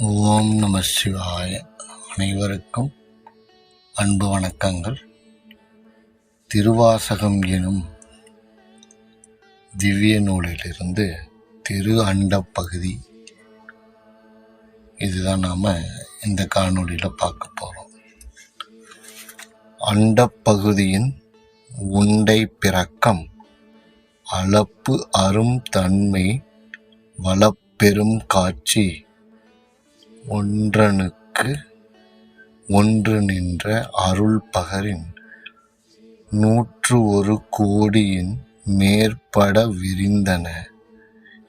ஓம் நம சிவாய. அனைவருக்கும் அன்பு வணக்கங்கள். திருவாசகம் எனும் திவ்ய நூலிலிருந்து திரு அண்ட பகுதி. இதுதான் நாம் இந்த காணொளியில் பார்க்க போகிறோம் அண்டப்பகுதியின் உண்டை பிறக்கம் அளப்பு அரும் தன்மை வளப்பெரும் காட்சி ஒன்றனுக்கு ஒன்று நின்ற அருள் பகரின் நூற்று ஒரு கோடியின் மேற்பட விரிந்தன.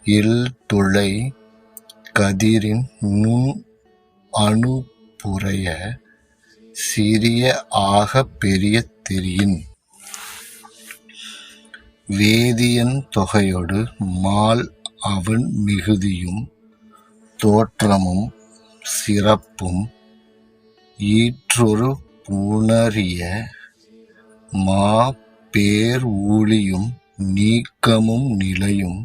இல் துளை கதிரின் நுண் அணுப்புறைய சிறிய ஆக பெரிய தெரியின். வேதியன் தொகையொடு மால் அவன் மிகுதியும் தோற்றமும் சிறப்பும் ஈற்றொரு புணரிய மா பேர் ஊழியும் நீக்கமும் நிலையும்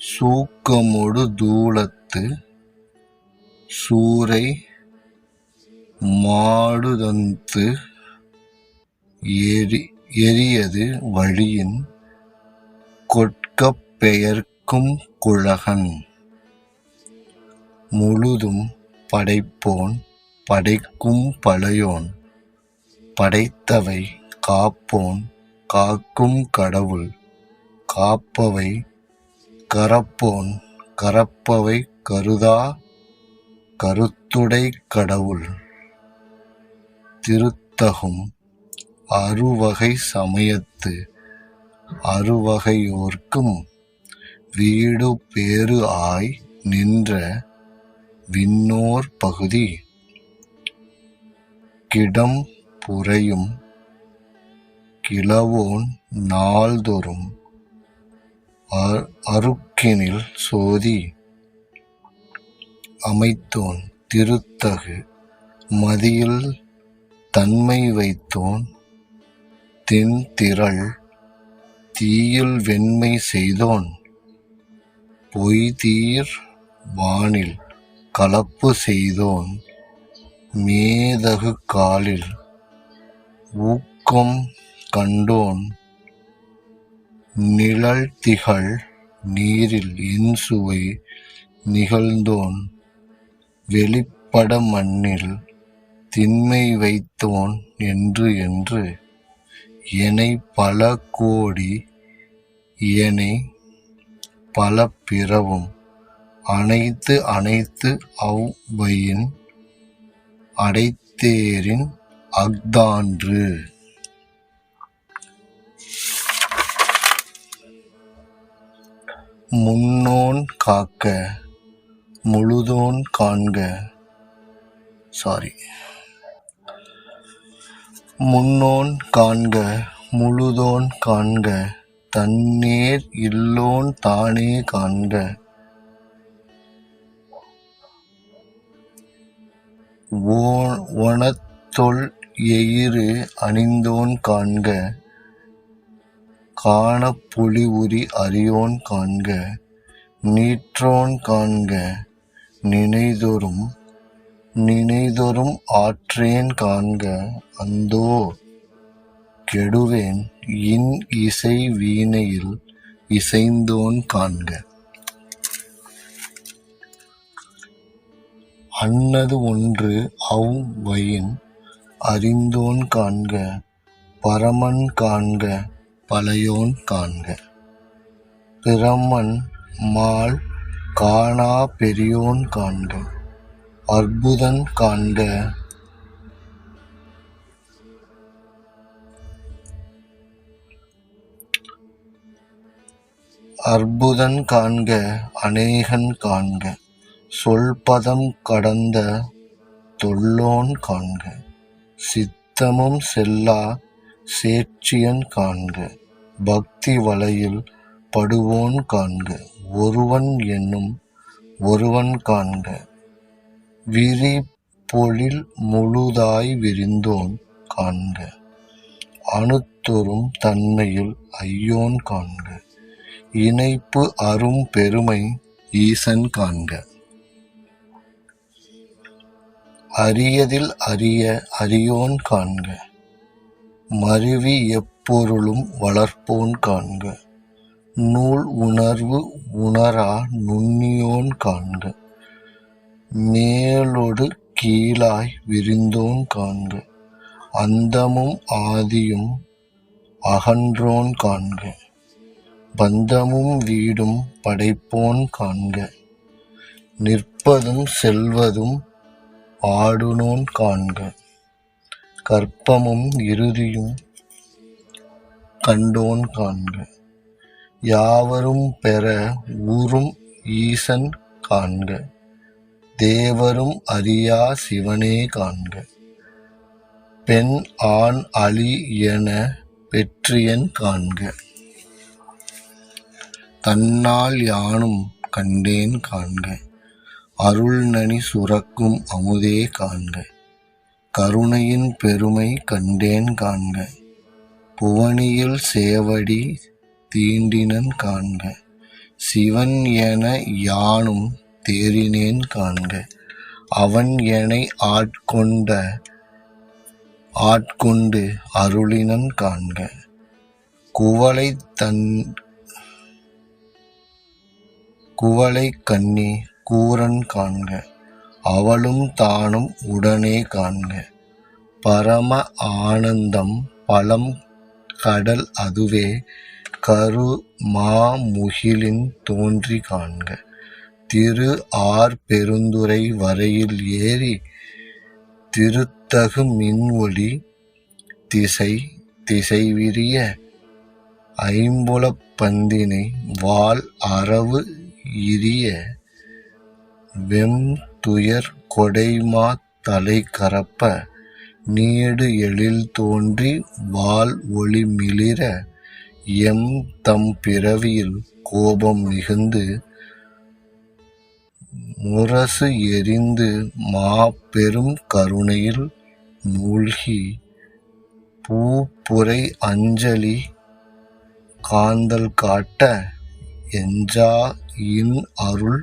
சூக்கமொடு தூளத்து சூரை மாடுதந்து எரி எரியது வழியின் கொட்கப் பெயர்க்கும் குழகன். முழுதும் படைப்போன் படைக்கும் பழையோன். படைத்தவை காப்போன் காக்கும் கடவுள். காப்பவை கரப்போன் கரப்பவை கருதா கருத்துடை கடவுள். திருத்தகும் அறுவகை சமயத்து அறுவகையோர்க்கும் வீடு பேறு ஆய் நின்ற விண்ணோர் பகுதி. கிடம் புரையும் கிளவோன் நாள்தோறும் அ- அருக்கினில் சோதி. அமைத்தோன் திருத்தகு மதியில் தன்மை வைத்தோன் தென்திரள் தீயில் வெண்மை செய்தோன் பொய்தீர் வானில். கலப்பு செய்தோன் மேதகு காலில் ஊக்கம் கண்டோன் நிழல் திகழ் நீரில் இன்சுவை நிகழ்ந்தோன் வெளிப்பட மண்ணில் திண்மை வைத்தோன் என்று என்று எனை பல கோடி என்னை பல பிறவும் அனைத்து அனைத்து அவ்வையின் அடைத்தேரின் அஃதான்று. முன்னோன் காக்க முழுதோன் காண்க. சாரி முன்னோன் காண்க முழுதோன் காண்க. தன்னேர் இல்லோன் தானே காண்க. ஓ- எயிறு அணிந்தோன் காண்க காணப் உரி அறியோன் காண்க நீற்றோன் காண்க நினைதொரும் நினைதொரும் ஆற்றேன் காண்க அந்தோ கெடுவேன் இன் இசை வீணையில் இசைந்தோன் காண்க. அன்னது ஒன்று அவ் வயின் அறிந்தோன் காண்க பரமன் காண்க பழையோன் காண்க. பிரமன் மால் காணா பெரியோன் காண்க அற்புதன் காண்க. அற்புதன் காண்க அநேகன் காண்க. சொல்பதம் கடந்த தொல்லோன் காண்க சித்தமும் செல்லா சேற்றியன் காண்க பக்தி வலையில் படுவோன் காண்க ஒருவன் என்னும் ஒருவன் காண்க. விரி பொழில் முழுதாய் விரிந்தோன் காண்க அணுத்தொரும் தன்மையில் ஐயோன் காண்க இணைப்பு அரும் பெருமை ஈசன் காண்க. அரியதில் அரிய அரியோன் காண்க. மருவி எப்பொருளும் வளர்ப்போன் காண்க. நூல் உணர்வு உணரா நுண்ணியோன் காண்க. மேலொடு கீழாய் விரிந்தோன் காண்க. அந்தமும் ஆதியும் அகன்றோன் காண்க. பந்தமும் வீடும் படைப்போன் காண்க. நிற்பதும் செல்வதும் ஆடுனோன் காண்க. கற்பமும் இறுதியும் கண்டோன் காண்க. யாவரும் பெற ஊரும் ஈசன் காண்க. தேவரும் அறியா சிவனே காண்க. பெண் ஆண் அழி என வெற்றியன் காண்க. தன்னால் யானும் கண்டேன் காண்க. அருள்நனி சுரக்கும் அமுதே காண்க. கருணையின் பெருமை கண்டேன் காண்க. புவனியில் சேவடி தீண்டினன் காண்க. சிவன் என யானும் தேறினேன் காண்க. அவன் எனை ஆட்கொண்ட ஆட்கொண்டு அருளினன் காண்க. குவளை தன் குவளை கண்ணி கூரன் காண்க அவளும் தானும் உடனே காண்க. பரம ஆனந்தம் பழம் கடல் அதுவே கரு மாமுகிலின் தோன்றி காண்க. திரு ஆர் பெருந்துறை வரையில் ஏறி திருத்தகு மின்ஒளி திசை திசை விரிய ஐம்புலப் பந்தினை வால் அரவு இரிய வெம் துயர் கொடைமா தலை கரப்ப நீடு எழில் தோன்றி வால் ஒளி மிளிர எம் தம் பிறவியில் கோபம் மிகுந்து முரசு எரிந்து மாபெரும் கருணையில் மூழ்கி பூப்புரை அஞ்சலி காந்தல் காட்ட எஞ்சா இன் அருள்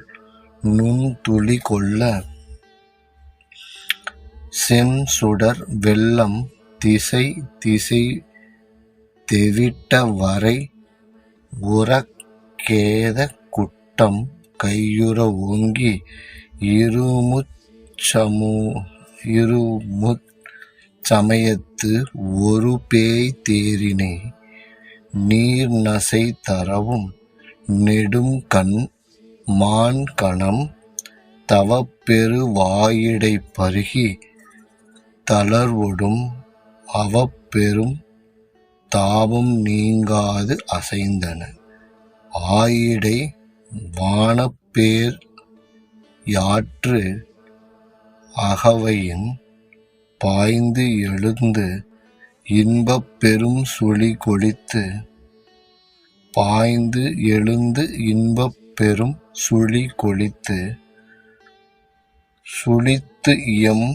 நுண்துளி கொள்ள செம் சுடர் வெள்ளம் திசை திசை தெவிட்ட வரை உறக்கேத குட்டம் கையுற ஓங்கி இருமுச்சமு இருமுச் சமயத்து ஒரு பேய் தேரினை நீர் நசை தரவும் நெடும் கண் மான் கணம் தவப்பெரு வாயிடை பருகி தளர்வொடும் அவப்பெரும் தாபம் நீங்காது அசைந்தன. ஆயிடை வானப்பேர் யாற்று அகவையின் பாய்ந்து எழுந்து இன்பப் பெரும் சுழி கொளித்து பாய்ந்து எழுந்து இன்பப் பெரும் சுழி கொழித்து சுழித்து இயம்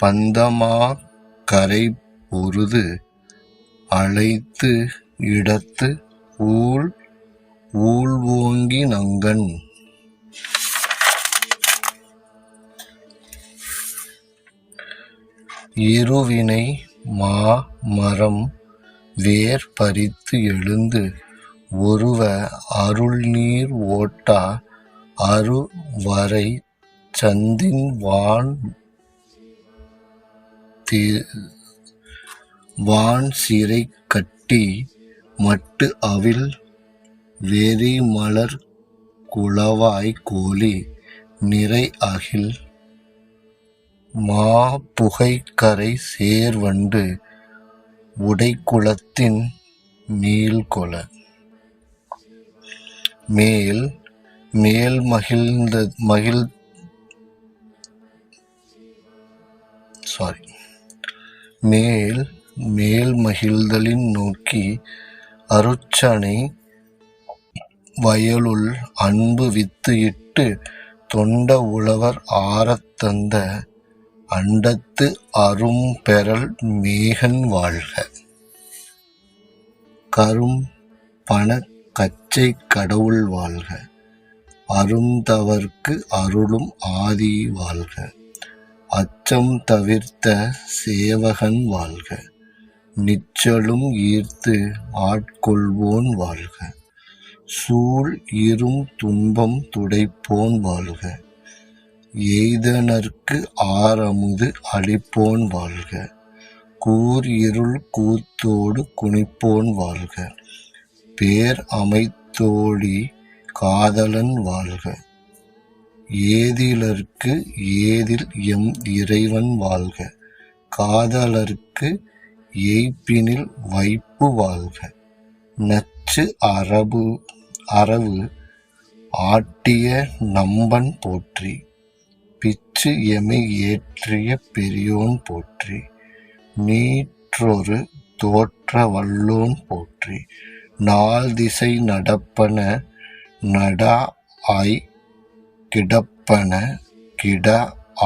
பந்தமாக் கரை பொருது அழைத்து இடத்து ஊழ் ஊழ்வோங்கி நங்கன். இருவினை மா மரம் வேர் பறித்து எழுந்து ஒருவ அருள்நீர் ஓட்டா அருவரை சந்தின் வான் வான் சிறை கட்டி மட்டு அவில் வெறி மலர் குளவாய் கோலி நிறை அகில் மா புகைக்கரை சேர்வண்டு உடைக்குளத்தின் மீள்கொள. மேல் மேல் மகிழ்ந்த மகிழ் சாரி மேல் மேல் மகிழ்தலின் நோக்கி அருச்சனை வயலுள் அன்பு வித்து இட்டு தொண்ட உழவர் ஆரத்தந்த அண்டத்து அரும் பெறல் மேகன் வாழ்க. கரும் பண கச்சை கடவுள் வாழ்க. அருந்தவர்க்கு அருளும் ஆதி வாழ்க. அச்சம் தவிர்த்த சேவகன் வாழ்க. நிச்சலும் ஈர்த்து ஆட்கொள்வோன் வாழ்க. சூழ் இரும் துன்பம் துடைப்போன் வாழ்க. எய்தனர்க்கு ஆரமுது அளிப்போன் வாழ்க. கூர் இருள் கூத்தோடு குனிப்போன் வாழ்க. பேர் அமைத்தோடி காதலன் வாழ்க. ஏதிலர்க்கு ஏதில் எம் இறைவன் வாழ்க. காதலர்க்கு எய்ப்பினில் வைப்பு வாழ்க. நச்சு அரபு அரவு ஆட்டிய நம்பன் போற்றி. பிச்சு எமை ஏற்றிய பெரியோன் போற்றி. நீற்றொரு தோற்ற வல்லோன் போற்றி. நால் திசை நடப்பன நடா ஆய் கிடப்பன கிட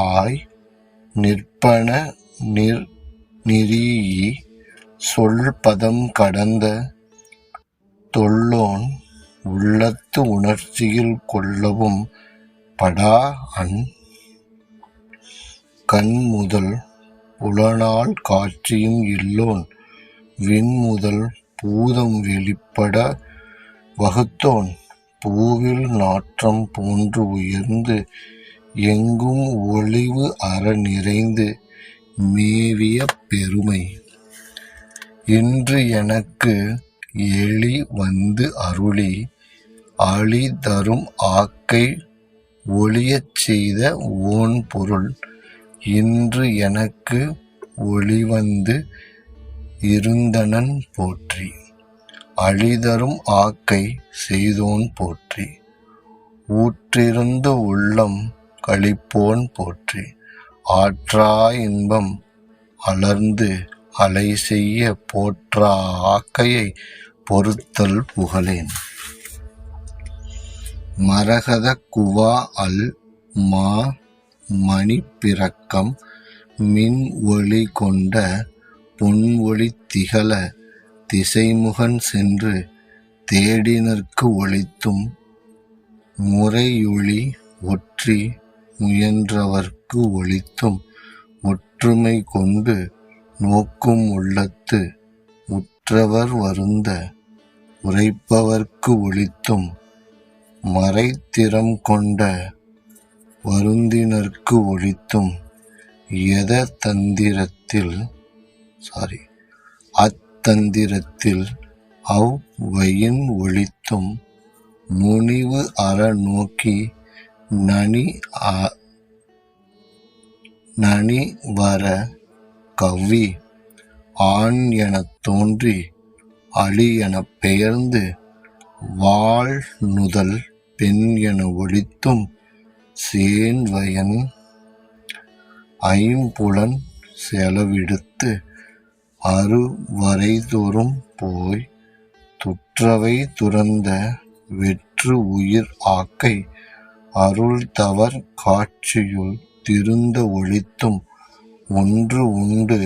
ஆய் நிற்பன நிர் நிறீயி சொல்பதம் கடந்த தொல்லோன் உள்ளத்து உணர்ச்சியில் கொள்ளவும் படா அன் கண் முதல் புலனால் காட்சியும் இல்லோன் விண் முதல் பூதம் வெளிப்பட வகுத்தோன். பூவில் நாற்றம் போன்று உயர்ந்து எங்கும் ஒளிவு அற நிறைந்து மேவிய பெருமை. இன்று எனக்கு எளி வந்து அருளி அழி தரும் ஆக்கை ஒளியச் செய்த ஓன் பொருள். இன்று எனக்கு ஒளிவந்து இருந்தனன் போற்றி. அழிதரும் ஆக்கை செய்தோன் போற்றி. ஊற்றிருந்து உள்ளம் கழிப்போன் போற்றி. ஆற்றா இன்பம் அலர்ந்து அலை செய்ய போற்றா ஆக்கையை பொறுத்தல் புகழேன். மரகத குவா அல் மா மணிப்பிறக்கம் மின் ஒளி கொண்ட பொன் திகழ திசைமுகன் சென்று தேடினர்க்கு ஒழித்தும் முறையொளி ஒற்றி முயன்றவர்க்கு ஒழித்தும் ஒற்றுமை கொண்டு நோக்கும் உள்ளத்து உற்றவர் வருந்த உரைப்பவர்க்கு ஒழித்தும் மறைத்திறம் கொண்ட வருந்தினர்க்கு ஒழித்தும் எத தந்திரத்தில் சாரி அத்தந்திரத்தில் அவ் ஒழித்தும் முனிவு அற நோக்கி நனி அ- நனி வர கவ்வி ஆண் எனத் தோன்றி அழி எனப் பெயர்ந்து வாழ் நுதல் பெண் என ஒழித்தும் சேன்வயன் ஐம்புலன் செலவிடுத்து அருவரைதொறும் போய் துற்றவை துறந்த வெற்று உயிர் ஆக்கை அருள் தவர் காட்சியுள் திருந்த ஒழித்தும் ஒன்று உண்டு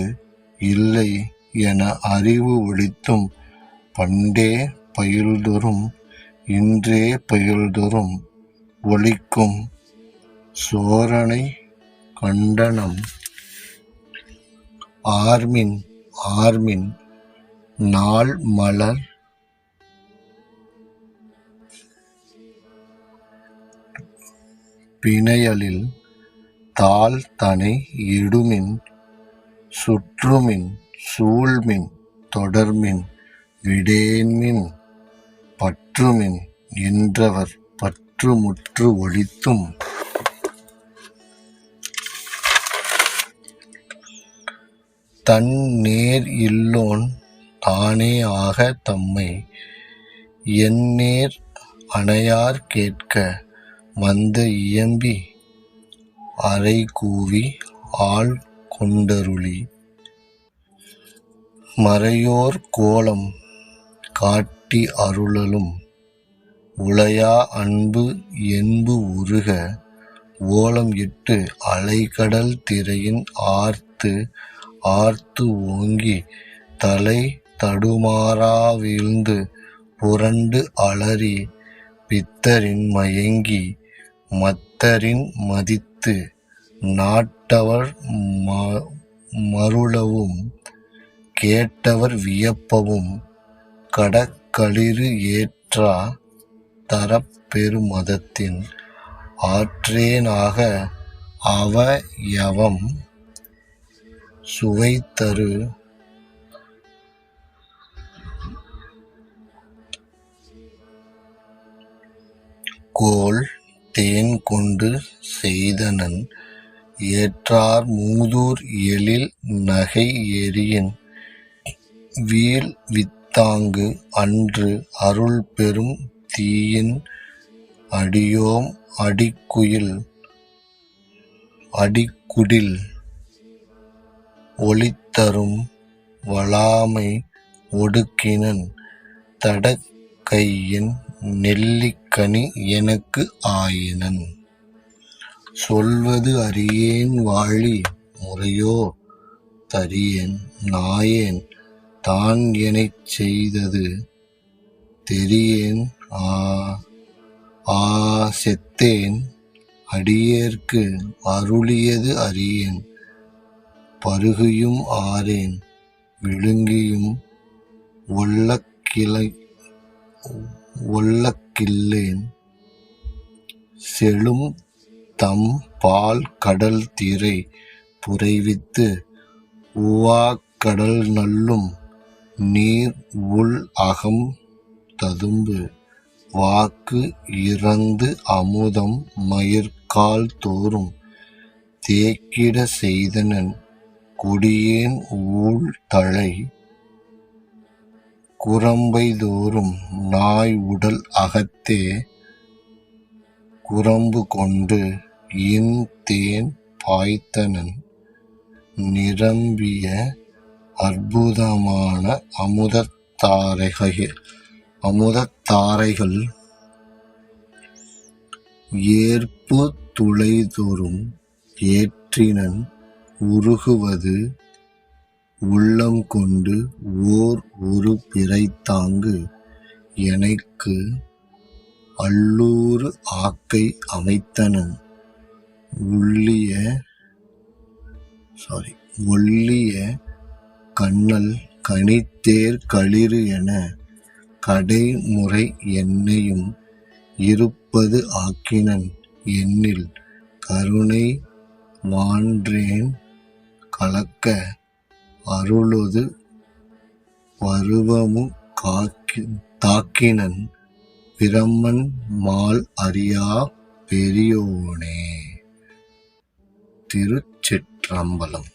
இல்லை என அறிவு ஒழித்தும் பண்டே பயில்தொறும் இன்றே பயில்தொறும் ஒழிக்கும் சோரணை கண்டனம். ஆர்மின் ஆர்மின் நாள் மலர். பிணையலில் தாள் தனை இடுமின் சுற்றுமின் சூழ்மின் தொடர்மின் விடேன்மின் பற்றுமின் என்றவர் பற்றுமுற்று ஒழித்தும் தன் நேர் இல்லோன் தானே ஆக தம்மை. எந்நேர் அணையார் கேட்க வந்த இயம்பி அறை கூவி ஆள் கொண்டருளி. மறையோர் கோலம் காட்டி அருளலும் உளையா அன்பு என்பு உருக ஓலம் இட்டு அலைக்கடல் திரையின் ஆர்த்து ஆர்த்து ஓங்கி தலை தடுமாறா வீழ்ந்து புரண்டு அலறி பித்தரின் மயங்கி மத்தரின் மதித்து நாட்டவர் ம- மருளவும் கேட்டவர் வியப்பவும் கடக்களிறு ஏற்றா தரப்பெருமதத்தின் ஆற்றேனாக அவயவம் சுவை தரு. கோல் தேன் கொண்டு செய்தனன் ஏற்றார் மூதூர் எழில் நகை எரியன் வீழ் வித்தாங்கு அன்று அருள் பெரும் தீயின் அடியோம் அடிக்குயில் அடிக்குடில். ஒளித்தரும் வளாமை ஒடுக்கினன் தடக்கையின் நெல்லிக்கனி எனக்கு ஆயினன். சொல்வது அறியேன் வாழி முறையோ தரியேன் நாயேன் தான் எனச் செய்தது தெரியேன் ஆ ஆ செத்தேன் அடியேற்கு அருளியது அறியேன். பருகியும் ஆறேன் விழுங்கியும் ஒல்லக்கிளை ஒல்லக்கில்லேன் செழும் தம் பால் கடல் தீரை புரைவித்து உவாக்கடல் நல்லும் நீர் உள் அகம் ததும்பு வாக்கு இறந்து அமுதம் மயிர்கால் தோறும் தேக்கிட செய்தனன் கொடியேன் ஊழ் தழை. குரம்பைதோறும் நாய் உடல் அகத்தே. குரம்பு கொண்டு இன் தேன் பாய்த்தனன் நிரம்பிய அற்புதமான அமுதத்தாரைகள் அமுதத்தாரைகள் ஏற்பு துளைதோறும் ஏற்றினன் உருகுவது உள்ளம் கொண்டு ஓர் ஒரு பிறைத்தாங்கு எனக்கு அல்லூறு ஆக்கை அமைத்தனன். உள்ளிய சாரி ஒள்ளிய கண்ணல் கனித்தேர் களிறு என கடைமுறை என்னையும் இருப்பது ஆக்கினன். என்னில் கருணை வான்றேன் கலக்க அருளொது பருவமு காக்கி தாக்கினன் பிரமன் மால் அறியா பெரியோனே. திருச்சிற்றம்பலம்.